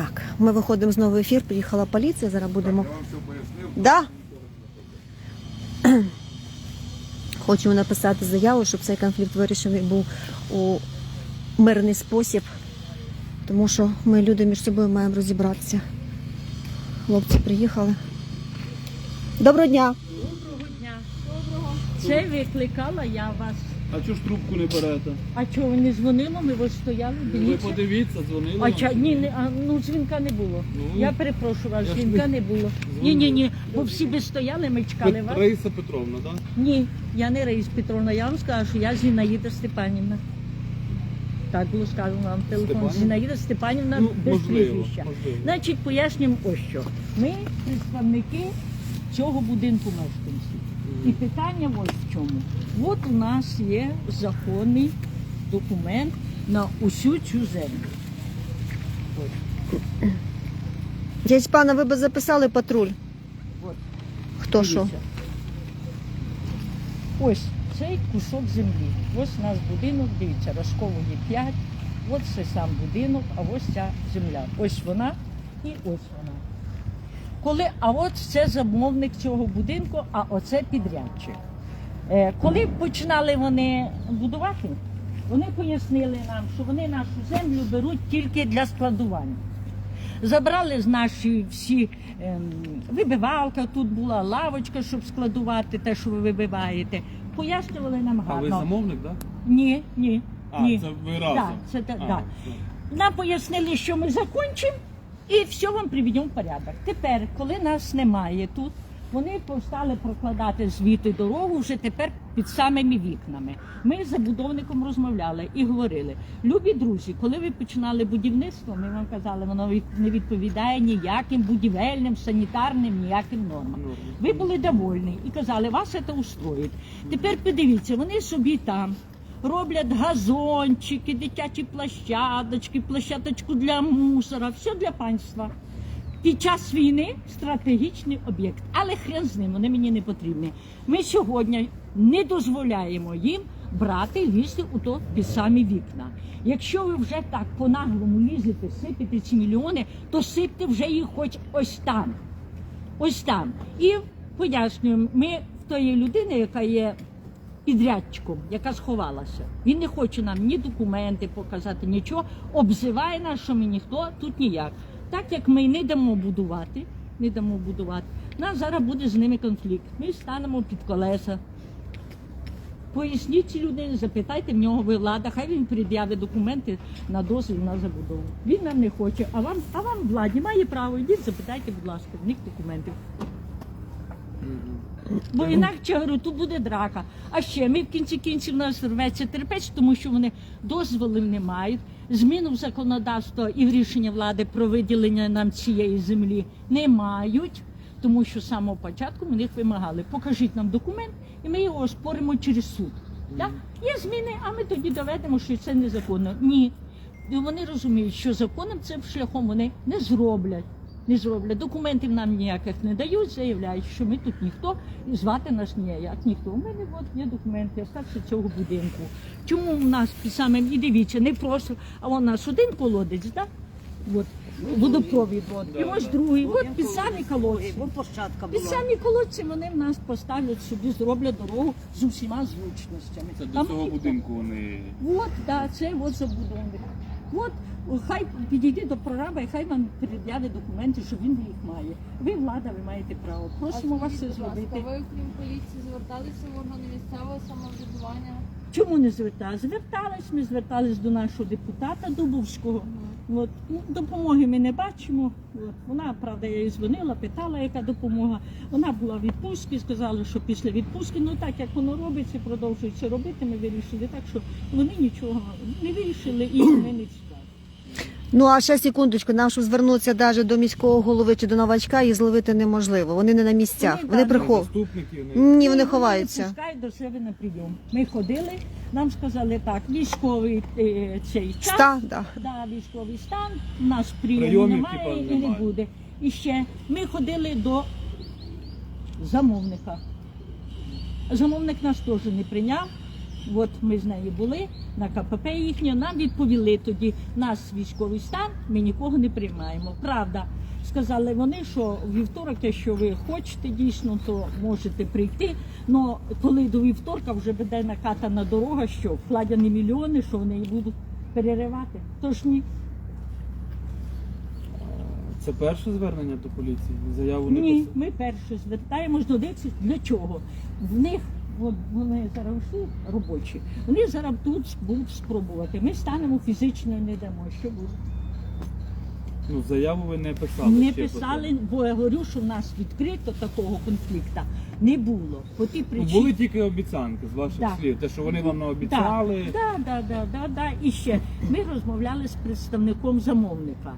Так, ми виходимо знову в ефір, приїхала поліція, зараз будемо. Я вам все пояснив. Да. Хочемо написати заяву, щоб цей конфлікт вирішений був у мирний спосіб, тому що ми люди між собою маємо розібратися. Хлопці приїхали. Доброго дня! Доброго дня. Доброго. Це викликала я вас. А чого ж трубку не берете? А чого ви не дзвонили? Ми ось стояли, Ви дивіться. подивіться, дзвонили. А вам? ча, ні, не, а, ну дзвінка не було. Ну, я перепрошую вас, я ж дзвінка не- було. Ні, ні, ні. Бо всі би стояли, ми чекали вас. Раїса Петровна, так? Ні, я не Раїс Петровна, я вам скажу, що я Зінаїда Степанівна. Так було сказано вам телефон. Степанівна? Зінаїда Степанівна Ну, без можливо, прізвища. можливо. Значить, пояснюємо ось що. Ми представники цього будинку мешканців. І питання ось в чому. От у нас є законний документ на усю цю землю. Дядь пана, ви би записали патруль. От, Хто що? дивіться. Ось цей кусок землі. Ось у нас будинок, дивіться, Рожкової 5. Ось це сам будинок, а ось ця земля. Ось вона і ось вона. Коли, а от це замовник цього будинку, а оце підрядчик. Е, коли починали вони будувати, вони пояснили нам, що вони нашу землю беруть тільки для складування. Забрали з наші всі ем, вибивалка, тут була лавочка, щоб складувати те, що ви вибиваєте. Пояснювали нам А ви замовник, так? Ні, ні. А, ні. це ви разом? Да, це, А, да. Нам пояснили, що ми закінчимо і все вам приведемо в порядок. Тепер, коли нас немає тут, вони постали прокладати звідти дорогу вже тепер під самими вікнами. Ми з забудовником розмовляли і говорили: любі друзі, коли ви починали будівництво, ми вам казали, воно не відповідає ніяким будівельним, санітарним, ніяким нормам. Ви були довольні і казали, вас це устроїть. Тепер подивіться, вони собі там роблять газончики, дитячі площадочки, площадочку для мусора, все для панства. Під час війни стратегічний об'єкт, але хрен з ним, вони мені не потрібні. Ми сьогодні не дозволяємо їм брати, лізти у то під самі вікна. Якщо ви вже так по-наглому лізете, сипете ці мільйони, то сипте вже їх хоч ось там. Ось там. І пояснюємо, ми в тої людини, яка є підрядчиком, яка сховалася. Він не хоче нам ні документи показати, нічого. Обзиває нас, що ми ніхто тут ніяк. Так як ми не дамо будувати, не дамо будувати, нас зараз буде з ними конфлікт. Ми станемо під колеса. Поясніть цій людині, запитайте в нього, ви влада, хай він пред'явить документи на дозвіл на забудову. Він нам не хоче, а вам, а вам владі має право. Йдіть, запитайте, будь ласка, в них документів. Бо інакше говорю, тут буде драка. А ще ми в кінці кінців нас рветься терпець, тому що вони дозволів не мають. Зміну в законодавство і в рішення влади про виділення нам цієї землі не мають, тому що з самого початку ми них вимагали. Покажіть нам документ, і ми його оспоримо через суд. Так? Є зміни, а ми тоді доведемо, що це незаконно. Ні. І вони розуміють, що законом цим шляхом вони не зроблять. Не зроблять. Документів нам ніяких не дають, заявляють, що ми тут ніхто, і звати нас ніяк ніхто. У мене от є документи, остався цього будинку. Чому у нас під самим, і дивіться, не просто, а у нас один колодець, так? От, водопровід, от. і ось другий, от під самі колодці. Під самі колодці вони в нас поставлять собі, зроблять дорогу з усіма зручностями. Це до цього будинку вони. От, да, це от забудовник. От хай підійди до прораба і хай вам пред'явить документи, що він їх має. Ви влада, ви маєте право. Просимо вас це зробити. Ви, крім поліції, зверталися в органи місцевого самоврядування? Чому не зверталися? Звертались, ми звертались до нашого депутата Дубовського. От. Ну, допомоги ми не бачимо. От. Вона, правда, я їй дзвонила, питала, яка допомога. Вона була в відпустці, сказали, що після відпустки, ну так як воно робиться, продовжується робити, ми вирішили так, що вони нічого не вирішили і ми не. Ну а ще секундочку, нам щоб звернутися навіть до міського голови чи до новачка, їх зловити неможливо. Вони не на місцях. Вони, Вони да, прихов. Заступники, вони. Ні, вони ховаються. пускають до себе на прийом. Ми ходили, нам сказали так, військовий е, цей час. Ста, да. Да, військовий стан, у нас прийому Прийомів, немає типа, і не немає. буде. І ще ми ходили до замовника. Замовник нас теж не прийняв. От ми з нею були на КПП їхнє. Нам відповіли тоді, нас військовий стан, ми нікого не приймаємо. Правда, сказали вони, що вівторок, якщо ви хочете дійсно, то можете прийти. Но коли до вівторка вже буде накатана дорога, що вкладені мільйони, що вони будуть переривати. Тож ні. Це перше звернення до поліції? Заяву не Ні, ми перше звертаємось до них. Для чого? В них вони зараз всі робочі. Вони зараз тут будуть спробувати. Ми станемо фізично не дамо. Що буде? Ну, заяву ви не писали. Не ще писали, бо я говорю, що в нас відкрито такого конфлікту не було. По тій Ну, причині. Були тільки обіцянки з ваших Да. слів. Те, що вони вам наобіцяли. Да, да, да, да, да. І ще ми розмовляли з представником замовника,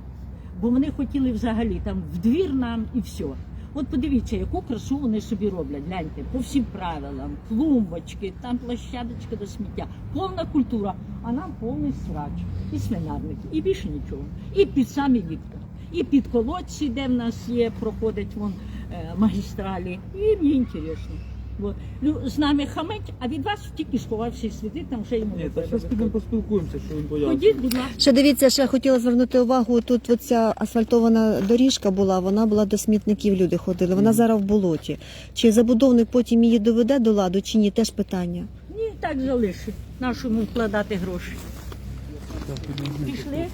бо вони хотіли взагалі там в двір нам і все. От подивіться, яку красу вони собі роблять. Гляньте, по всім правилам, клумбочки, там площадочка до сміття, повна культура, а нам повний срач, і свинарники, і більше нічого. І під самі вікна, і під колодці, де в нас є, проходить вон е, магістралі. І мені інтересно. От. Лю- З нами хамить, а від вас тільки сховався і світить, там вже йому Ні, не та треба щось підемо поспілкуємося, що він пояснює. Ходіть, будь ласка. Ще дивіться, ще хотіла звернути увагу. Тут оця асфальтована доріжка була, вона була до смітників. Люди ходили. Вона зараз в болоті. Чи забудовник потім її доведе до ладу, чи ні? Теж питання. Ні, так залишить. Нашому вкладати гроші. Пішли.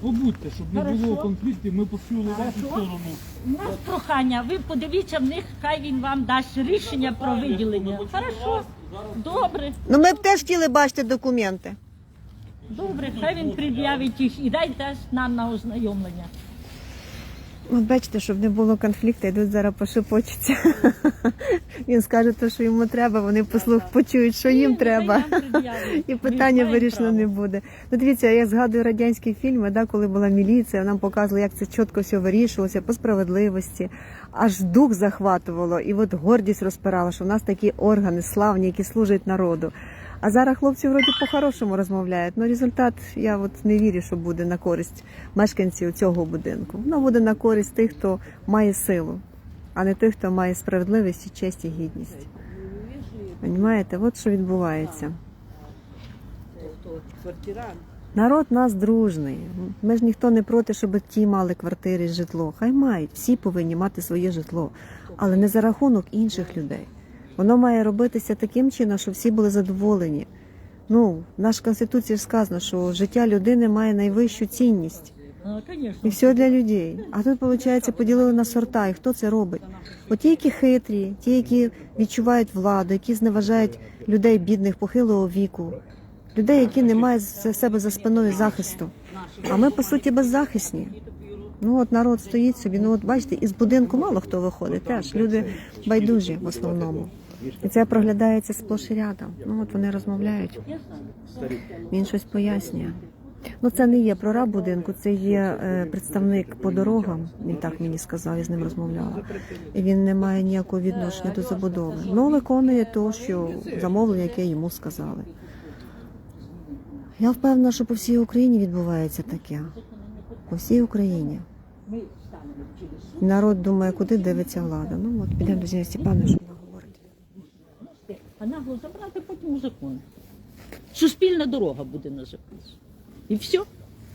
Побудьте, щоб не Хорошо. було конфліктів, ми почули вашу Хорошо. сторону. У нас прохання, ви подивіться в них, хай він вам дасть рішення про виділення. Хорошо, добре, Ну ми б теж хотіли бачити документи. добре, хай він пред'явить їх і дай дасть нам на ознайомлення. От бачите, щоб не було конфлікту, йдуть зараз пошепочуться. Він скаже те, що йому треба, вони послух почують, що їм треба. І питання вирішено не буде. Ну дивіться, я згадую радянські фільми, да, коли була міліція, нам показували, як це чітко все вирішувалося по справедливості. Аж дух захватувало, і от гордість розпирала, що в нас такі органи славні, які служать народу. А зараз хлопці вроді по-хорошому розмовляють. Ну результат я от не вірю, що буде на користь мешканців цього будинку. Воно буде на користь тих, хто має силу, а не тих, хто має справедливість, честь і гідність. Понімаєте, от що відбувається. Народ нас дружний. Ми ж ніхто не проти, щоб ті мали квартири, житло. Хай мають, всі повинні мати своє житло, але не за рахунок інших людей. Воно має робитися таким чином, щоб всі були задоволені. Ну, в нашій конституції ж сказано, що життя людини має найвищу цінність. І все для людей. А тут, виходить, поділили на сорта. І хто це робить? От ті, які хитрі, ті, які відчувають владу, які зневажають людей бідних похилого віку, людей, які не мають за себе за спиною захисту. А ми, по суті, беззахисні. Ну от народ стоїть собі. Ну от бачите, із будинку мало хто виходить. Теж люди байдужі в основному. І це проглядається сплош і рядом. Ну от вони розмовляють. Він щось пояснює. Ну, це не є прораб будинку, це є е, представник по дорогам. Він так мені сказав, я з ним розмовляла. І він не має ніякого відношення до забудови. Ну, виконує то, що замовлення, яке йому сказали. Я впевнена, що по всій Україні відбувається таке. По всій Україні. Народ думає, куди дивиться влада. Ну от підемо до Зіни Степана. А нагло забрати потім у закон. Суспільна дорога буде на законі. І все.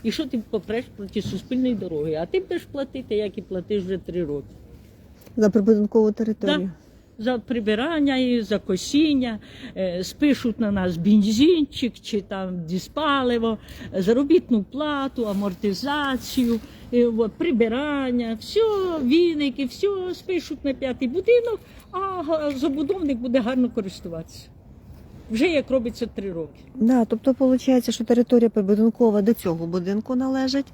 І що ти попреш проти суспільної дороги? А ти будеш платити, як і платиш вже три роки. За прибудинкову територію. За прибирання і за косіння, е, спишуть на нас бензинчик чи там диспаливо, е, заробітну плату, амортизацію, е, прибирання, все, віники, все спишуть на п'ятий будинок, а забудовник буде гарно користуватися. Вже як робиться три роки. Да, тобто виходить, що територія прибудинкова до цього будинку належить,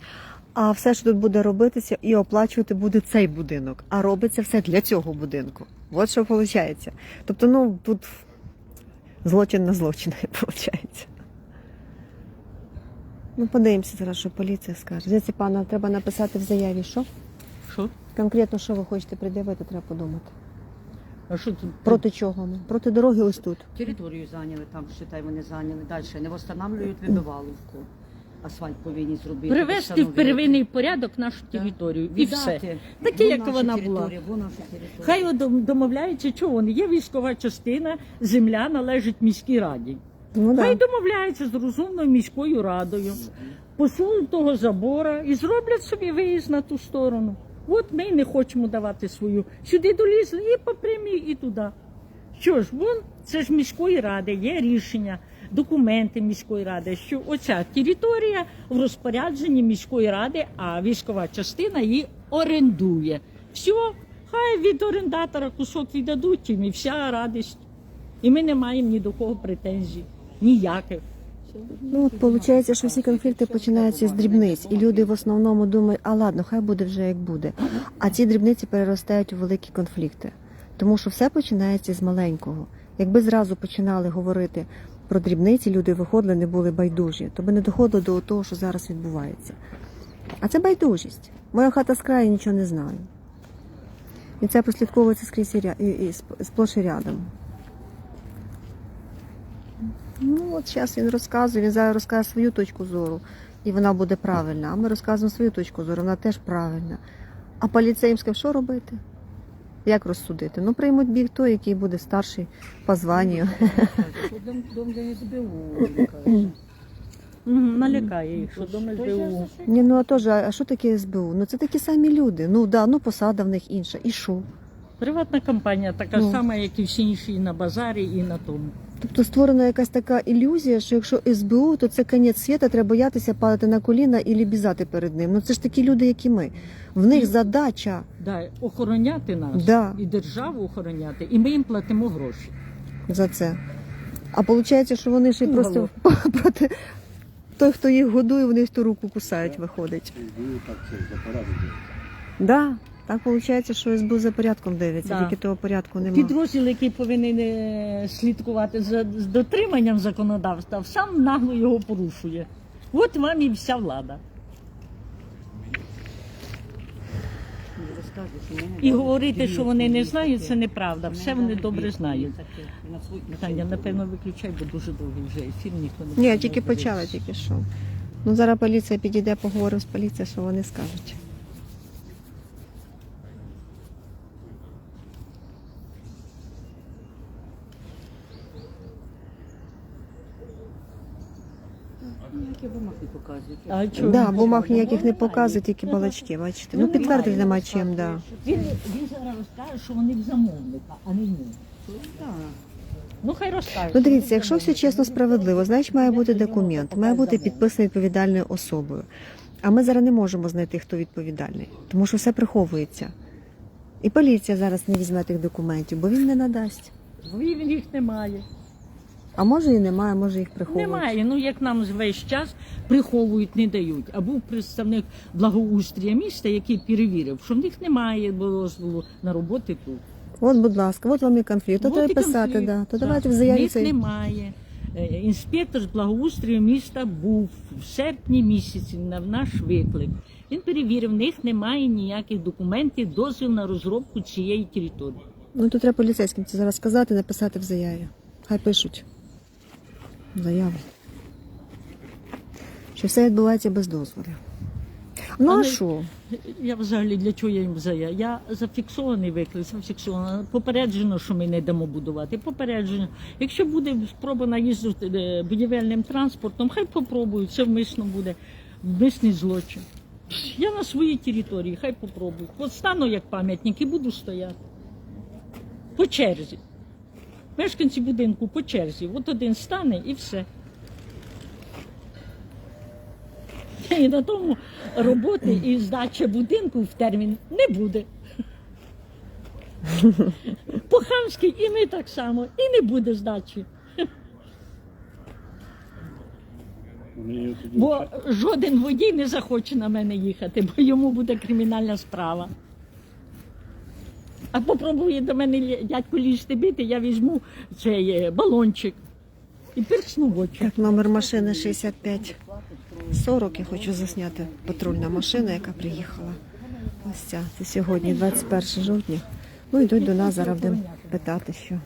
а все, що тут буде робитися, і оплачувати буде цей будинок. А робиться все для цього будинку. От що виходить. Тобто, ну тут злочин на злочин виходить. Ну, подивимося зараз, що поліція скаже. Здається, пана, треба написати в заяві, що? Що? Конкретно, що ви хочете пред'явити, треба подумати. А що тут? Проти чого ми? Проти дороги ось тут. Територію зайняли, там, считай, вони зайняли. Далі не встановлюють вибиваловку. Асфальт повинні зробити. Привести в первинний порядок нашу територію і Віддати. все. Таке, як вона була. Хай дом- домовляються, чого вони є військова частина, земля належить міській раді. Ну, Хай да. домовляються з розумною міською радою, посунуть того забора і зроблять собі виїзд на ту сторону. От ми не хочемо давати свою. Сюди долізли і по прямій, і туди. Що ж, вон це ж міської ради, є рішення, документи міської ради, що оця територія в розпорядженні міської ради, а військова частина її орендує. Все, хай від орендатора кусок віддадуть їм і вся радість. І ми не маємо ні до кого претензій, ніяких. Ну, виходить, що всі конфлікти починаються з дрібниць, і люди в основному думають, а ладно, хай буде вже як буде. А ці дрібниці переростають у великі конфлікти. Тому що все починається з маленького. Якби зразу починали говорити про дрібниці, люди виходили, не були байдужі, то би не доходило до того, що зараз відбувається. А це байдужість. Моя хата з краю нічого не знаю. І це прослідковується скрізь і, і, сплош і рядом. Ну, от зараз він розказує, він зараз розкаже свою точку зору, і вона буде правильна. А ми розказуємо свою точку зору, вона теж правильна. А поліцейським що робити? Як розсудити? Ну, приймуть біг той, який буде старший по званню. Дом, дом для СБУ, каже. Налякає їх, що дом СБУ. Ні, ну а теж, а що таке СБУ? Ну це такі самі люди. Ну да, ну посада в них інша. І що? Приватна компанія така Ну. сама, як і всі інші і на базарі, і на тому. Тобто створена якась така ілюзія, що якщо СБУ, то це кінець світа, треба боятися падати на коліна і лібізати перед ним. Ну це ж такі люди, як і ми. В них задача Да, охороняти нас Да. і державу охороняти, і ми їм платимо гроші. за це. А виходить, що вони ще й Ну, просто проти той, хто їх годує, вони ж ту руку кусають, виходить. так це за. Да, так виходить, що СБУ за порядком дивиться, Да. тільки того порядку немає. Підрозділ, який повинен е, слідкувати за з дотриманням законодавства, сам нагло його порушує. От вам і вся влада. І говорити, що вони не знають, це неправда. Все вони добре знають. Таня, напевно, виключай, бо дуже довгий вже ефір, ніхто не Ні, буде тільки почали, тільки що. Ну зараз поліція підійде, поговоримо з поліцією, що вони скажуть. Ніякі бумаг не показують. А чого? Да, бумаг ніяких не показує, тільки балачки, бачите. Ну підтвердити нема чим, да. Він, він зараз розкаже, що вони в замовника, а не в нього. Ну хай розкаже. Ну дивіться, якщо все чесно, справедливо, значить має бути документ, має бути підписаний відповідальною особою. А ми зараз не можемо знайти, хто відповідальний, тому що все приховується. І поліція зараз не візьме тих документів, бо він не надасть. Бо Він їх немає. А може і немає, може їх приховують. Немає. Ну як нам весь час приховують, не дають. А був представник благоустрія міста, який перевірив, що в них немає дозволу на роботи тут. От, будь ласка, от вам і конфлікт. То От і писати, конфлікт. да. То Да. давайте в заяві них цей. немає. Е, Інспектор з благоустрою міста був в серпні місяці на наш виклик. Він перевірив, в них немає ніяких документів, дозвіл на розробку цієї території. Ну то треба поліцейським це зараз сказати, написати в заяві. Хай пишуть. Заяву. Що все відбувається без дозволів. Ну а що? Я взагалі для чого я їм зая? Я зафіксований виклик, зафіксовано. Попереджено, що ми не дамо будувати. Попереджено. Якщо буде спроба наїзду е, будівельним транспортом, хай попробують. Це вмисно буде вмисний злочин. Я на своїй території, хай попробують. От стану як пам'ятник і буду стояти. По черзі. Мешканці будинку по черзі. От один стане і все. І на тому роботи і здача будинку в термін не буде. По-хамськи і ми так само, і не буде здачі. Бо жоден водій не захоче на мене їхати, бо йому буде кримінальна справа. А попробує до мене дядько лізти бити, я візьму цей е, балончик і персну в очі. Так, номер машини 65 40. Я хочу засняти патрульна машина, яка приїхала. Ось ця. Це сьогодні, 21 жовтня. Ну, йдуть до нас, зараз будемо питати, що.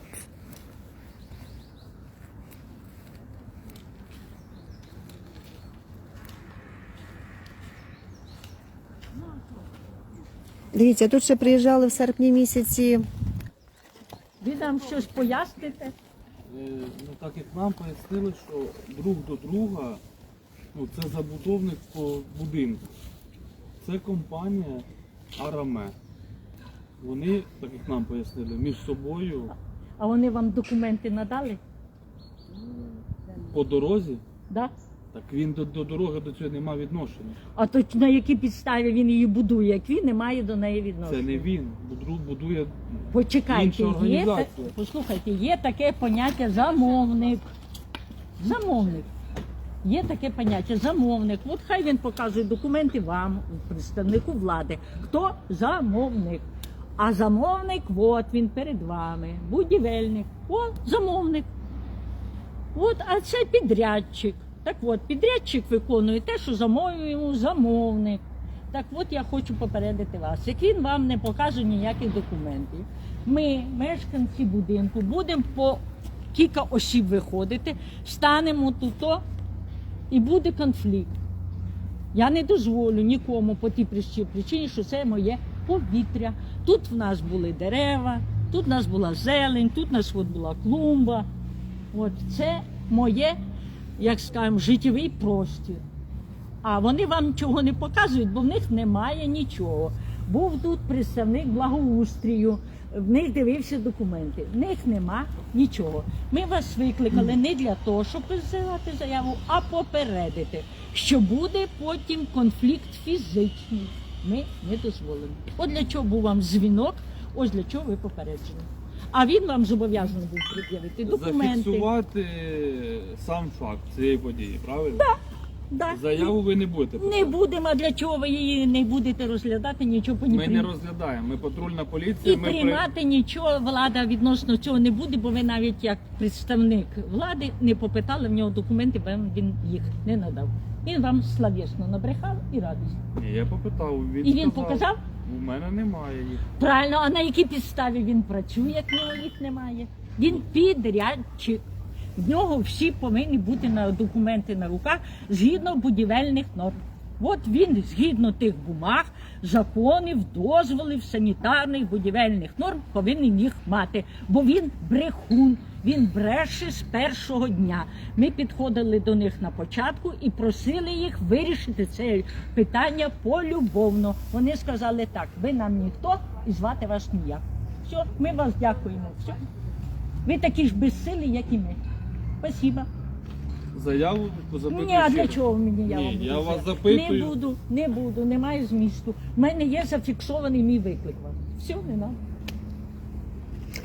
Дивіться, тут ще приїжджали в серпні місяці. Ви нам щось поясните? Е, Ну так як нам пояснили, що друг до друга, ну це забудовник по будинку. Це компанія Араме. Вони, так як нам пояснили, між собою А вони вам документи надали? по дорозі, Да? Так він до, до дороги до цього не мав відношення. А то на якій підставі він її будує, як він не має до неї відношення? Це не він. Будру- будує Почекайте, інша є, та- організація. послухайте, є таке поняття замовник. Замовник. Є таке поняття замовник. От хай він показує документи вам, представнику влади. Хто замовник? А замовник, от він перед вами, будівельник, от замовник. От, а це підрядчик. Так от, підрядчик виконує те, що замовив йому замовник. Так от я хочу попередити вас, як він вам не покаже ніяких документів. Ми, мешканці будинку, будемо по кілька осіб виходити, станемо тут і буде конфлікт. Я не дозволю нікому по тій причині, що це моє повітря. Тут в нас були дерева, тут в нас була зелень, тут в нас от була клумба. От це моє, як скажемо, життєвий простір. А вони вам нічого не показують, бо в них немає нічого. Був тут представник благоустрію, в них дивився документи. В них нема нічого. Ми вас викликали не для того, щоб присилати заяву, а попередити, що буде потім конфлікт фізичний. Ми не дозволимо. От для чого був вам дзвінок, ось для чого ви попереджені. А він вам зобов'язаний був пред'явити документи. зафіксувати сам факт цієї події, правильно? Да. Заяву ви не будете. Не будемо, а для чого ви її не будете розглядати, нічого по ній Ми не розглядаємо. Ми патрульна поліція. І ми при- приймати нічого влада відносно цього не буде, бо ви навіть як представник влади не попитали в нього документи, бо він їх не надав. Він вам слав'ясно набрехав і радість. Ні, я попитав. Він І він сказав, показав? У мене немає їх. Правильно, а на якій підставі він працює, як нього їх немає? Він підрядчик. В нього всі повинні бути на документи на руках згідно будівельних норм. От він згідно тих бумаг, законів, дозволів, санітарних будівельних норм повинен їх мати, бо він брехун. Він бреше з першого дня. Ми підходили до них на початку і просили їх вирішити це питання полюбовно. Вони сказали так: ви нам ніхто і звати вас ніяк. Все, ми вас дякуємо. Все. Ви такі ж безсилі, як і ми. Спасибо. Заяву запитую. Ні, а для чого мені я Ні, вам буду я вас запитую. Не буду, не буду, немає змісту. У мене є зафіксований мій виклик вам. Все, не надо.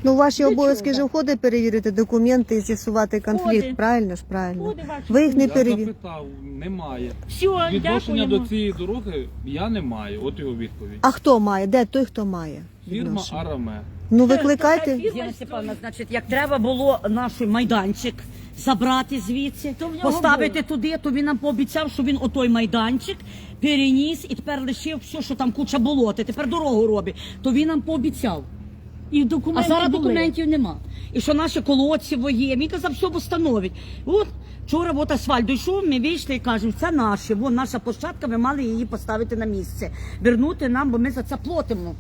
Ну, в ваші Для обов'язки чого? ж входить перевірити документи і з'ясувати конфлікт. Входить. Правильно ж, правильно. Буде Ви їх не Я перевірите. запитав, немає. Все, Відношення дякуємо. до цієї дороги я не маю. От його відповідь. А хто має? Де той, хто має? Фірма відношення? Араме. Ну викликайте. Степановна, значить, як треба було наш майданчик забрати звідси, поставити туди, то він нам пообіцяв, що він отой майданчик переніс і тепер лишив все, що там куча болоти, тепер дорогу робить. То він нам пообіцяв. І А зараз були. документів нема. І що наші колодці є. Він казав, все встановить. От вчора от асфальт дійшов, ми вийшли і кажемо, це наше, вон наша площадка, ви мали її поставити на місце. Вернути нам, бо ми за це платимо.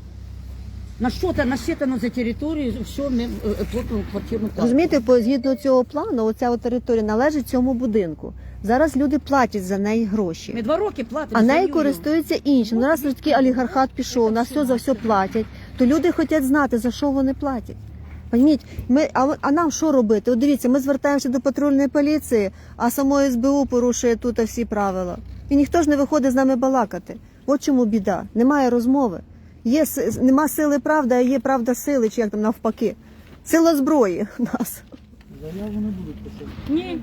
На що це насчитано за територію, що ми е, е, платимо квартирну плату. Розумієте, по згідно цього плану, оця от територія належить цьому будинку. Зараз люди платять за неї гроші. Ми два роки платимо. А нею користуються інші. Ну, раз такий олігархат пішов, нас все за все платять, то люди хочуть знати, за що вони платять. Пойміть, ми, а, а нам що робити? От дивіться, ми звертаємося до патрульної поліції, а само СБУ порушує тут всі правила. І ніхто ж не виходить з нами балакати. От чому біда. Немає розмови. Є, нема сили правди, а є правда сили, чи як там навпаки. Сила зброї у нас. Заяву не будуть писати. Ні,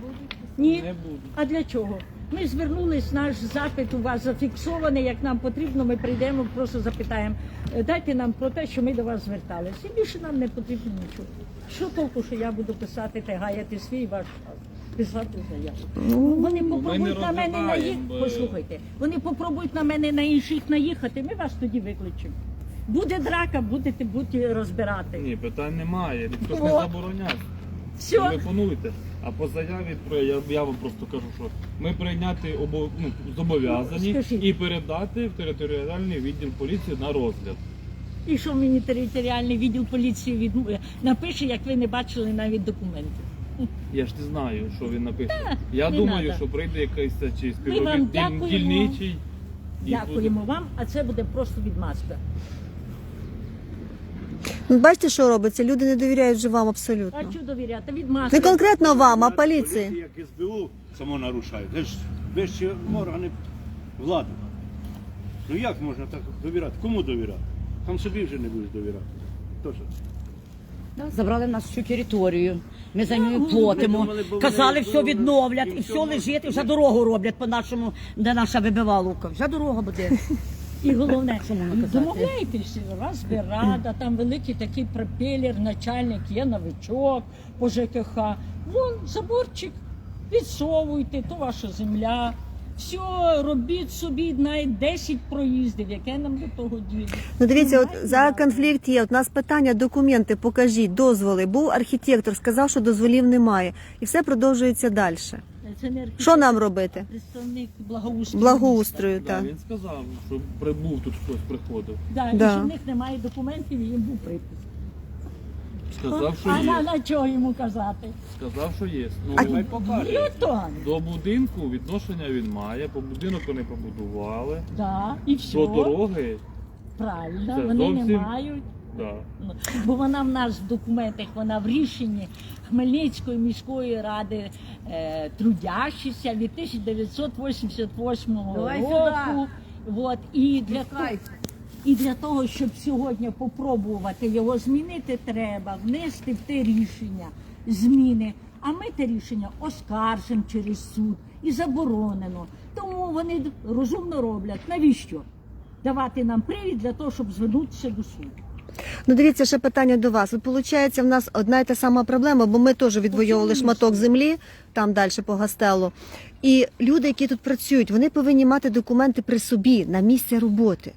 ні. Не будуть. А для чого? Ми звернулись, наш запит у вас зафіксований. Як нам потрібно, ми прийдемо, просто запитаємо. Е, Дайте нам про те, що ми до вас зверталися. І більше нам не потрібно нічого. Що толку, що я буду писати та гаяти свій ваш час? Писати заяву. Вони попробують на мене розглядаємо, наїхати. бо- Послухайте, вони попробують на мене на інших наїхати. Ми вас тоді викличемо. Буде драка, будете будете розбирати. Ні, питань немає. Ніхто не забороняє. Все. телефонуйте. А по заяві я, я вам просто кажу, що ми прийняти обо, ну, зобов'язані Скажіть. і передати в територіальний відділ поліції на розгляд. І що мені територіальний відділ поліції від... напише, як ви не бачили навіть документів. Я ж не знаю, що він напише. Я не думаю, надо. що прийде якийсь чи співробітник дільничий. і Дякуємо вам, а це буде просто відмазка. Ну, Бачите, що робиться? Люди не довіряють вже вам абсолютно. А що довіряти? Не конкретно вам, а поліції. Як СБУ само нарушає. Це ж вищі органи влади. Ну як можна так довіряти? Кому довіряти? Там собі вже не будеш довіряти. Тож. Да, Забрали в нас всю територію. Ми за нею Ну, платимо. думали, бо Казали, все відновлять, і все все лежить, і вже дорогу роблять по нашому, де наша вибивалука. Вже дорога буде. І головне, Що можна казати? домовляйтеся, розбирада, там великий такий пропелер, начальник є новичок по ЖКХ. Вон заборчик, відсовуйте, то ваша земля. Все, робіть собі навіть 10 проїздів, яке нам до того діло. Ну дивіться, от зараз конфлікт є. От у нас питання, документи, покажіть, дозволи. Був архітектор, сказав, що дозволів немає, і все продовжується далі. Це не архітектор, Що нам робити? представник благоустрою. Благоустрою, Да, так. він сказав, що прибув тут хтось приходив. Да, Да. І що в них немає документів, і їм був припис. Сказав, що а на, є. на чого йому казати? Сказав, що є. Ну. Ньютон. До будинку відношення він має, по будинок вони побудували, Да, і все. до дороги, Правильно, Це вони не зовсім- мають. Да. Ну, Бо вона в нас в документах, вона в рішенні Хмельницької міської ради е, трудящихся від 1988 Давай року. От, і, для того, і для того, щоб сьогодні попробувати його змінити, треба внести в те рішення зміни. А ми те рішення оскаржимо через суд і заборонено. Тому вони розумно роблять. Навіщо? Давати нам привід для того, щоб звернутися до суду. Ну дивіться, ще питання до вас. От виходить, в нас одна і та сама проблема, бо ми теж відвоювали шматок землі там далі по гастелу. І люди, які тут працюють, вони повинні мати документи при собі на місці роботи.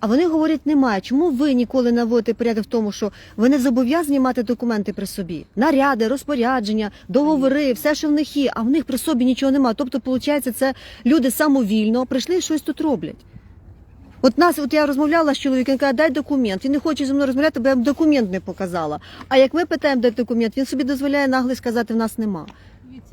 А вони говорять, немає. Чому ви ніколи наводите порядок в тому, що ви не зобов'язані мати документи при собі? Наряди, розпорядження, договори, все, що в них є, а в них при собі нічого немає. Тобто, виходить, це люди самовільно прийшли і щось тут роблять. От нас, от я розмовляла з чоловіком, він каже, дай документ. Він не хоче зі мною розмовляти, бо я б документ не показала. А як ми питаємо, де документ, він собі дозволяє нагло сказати, в нас нема.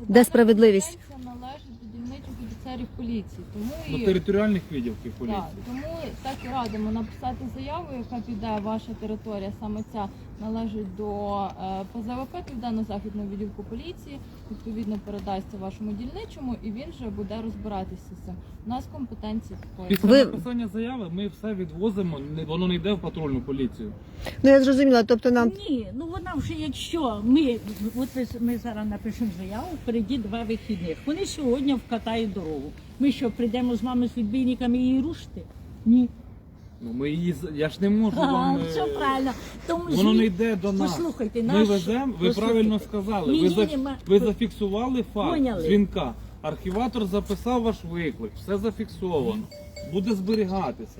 Де справедливість? компетенція належить до дільничих офіцерів поліції. Тому До і територіальних відділків поліції. так, тому так і радимо написати заяву, яка піде ваша територія, саме ця належить до е, ПЗВП Південно-Західного відділку поліції. Відповідно передасться вашому дільничому, і він вже буде розбиратися з цим. У нас компетенції такої. Після Ви- написання заяви ми все відвозимо, не- воно не йде в патрульну поліцію. Ну я зрозуміла, тобто нам Ні, ну вона вже якщо ми от ми, зараз напишемо заяву, впереді два вихідних. Вони сьогодні вкатають дорогу. Ми що прийдемо з вами з відбійниками її рушити? Ні. Ну ми її з- я ж не можу А, вам. е, все правильно. Тому Воно звід- не йде до нас. Послухайте, Ми наш- веземо, ви послухайте. правильно сказали. Ні, ви, ні, за- нема- ви зафіксували факт Поняли. дзвінка. Архіватор записав ваш виклик, все зафіксовано. Буде зберігатися.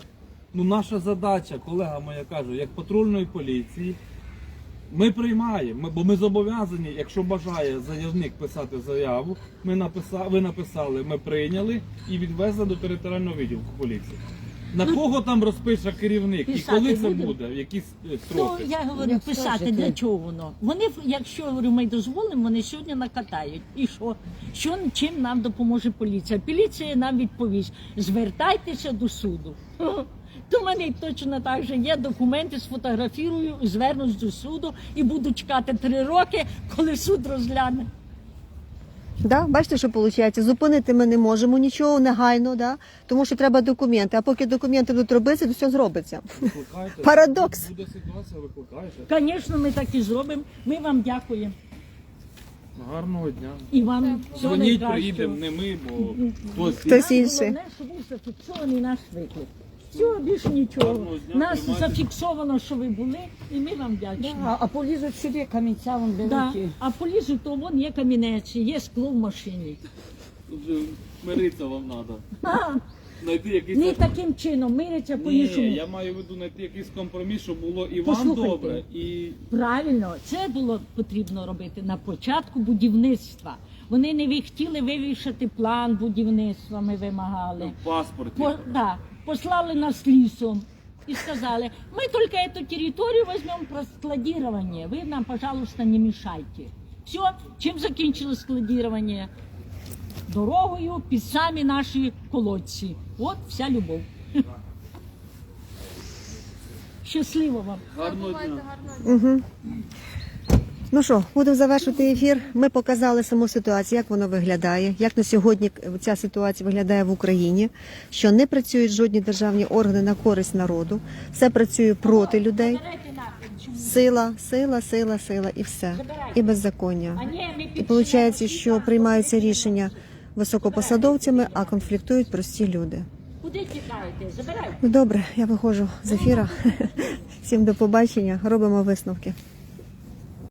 Ну, наша задача, колега моя каже, як патрульної поліції, ми приймаємо, ми- бо ми зобов'язані, якщо бажає заявник писати заяву, ми написали, ви написали, ми прийняли і відвезли до територіального відділку поліції. На кого там розпише керівник і Писати коли це будемо? буде, в які с- е, Ну, строки? я говорю, писати скажете. для чого воно. Вони, якщо говорю, ми дозволимо, вони сьогодні накатають. І що? що? Чим нам допоможе поліція? Поліція нам відповість: звертайтеся до суду. То в мене точно так же є документи, сфотографірую, звернусь до суду і буду чекати три роки, коли суд розгляне. да, бачите, що виходить? Зупинити ми не можемо нічого негайно, да? тому що треба документи. А поки документи будуть робитися, то все зробиться. Викликайте. Парадокс. Буде ситуація, викликаєте. Звісно, ми так і зробимо. Ми вам дякуємо. Гарного дня. І вам всього Дзвоніть, найкращого. приїдемо, не ми, бо хтось інший. Головне, що був зафіксований наш виклик. Все, більше нічого. Нас зафіксовано, що ви були, і ми вам вдячні. А, а полізуть сюди камінця, вон беруть. Да. і- А полізу, то вон є камінець, є скло в машині. Тут же мириться вам треба. А, знайти якийсь Не таким чином, миряться по Ні, іншому. я маю в виду знайти якийсь компроміс, щоб було і вам Послухайте. добре, і Правильно, це було потрібно робити на початку будівництва. Вони не ви- хотіли вивішати план будівництва, ми вимагали. в паспорті. По, да, послали нас лісом і сказали, ми тільки эту територію візьмемо про складирование, ви нам, пожалуйста, не мешайте. Все, чим закінчилось складирование? Дорогою під самі наші колодці. От вся любов. Щасливо вам. Гарного дня. Угу. Ну що, будемо завершувати ефір. Ми показали саму ситуацію, як воно виглядає, як на сьогодні ця ситуація виглядає в Україні, що не працюють жодні державні органи на користь народу, все працює проти людей. Сила, сила, сила, сила і все. І беззаконня. І виходить, що приймаються рішення високопосадовцями, а конфліктують прості люди. Куди тікаєте? Ну добре, я виходжу з ефіра. Всім до побачення, робимо висновки.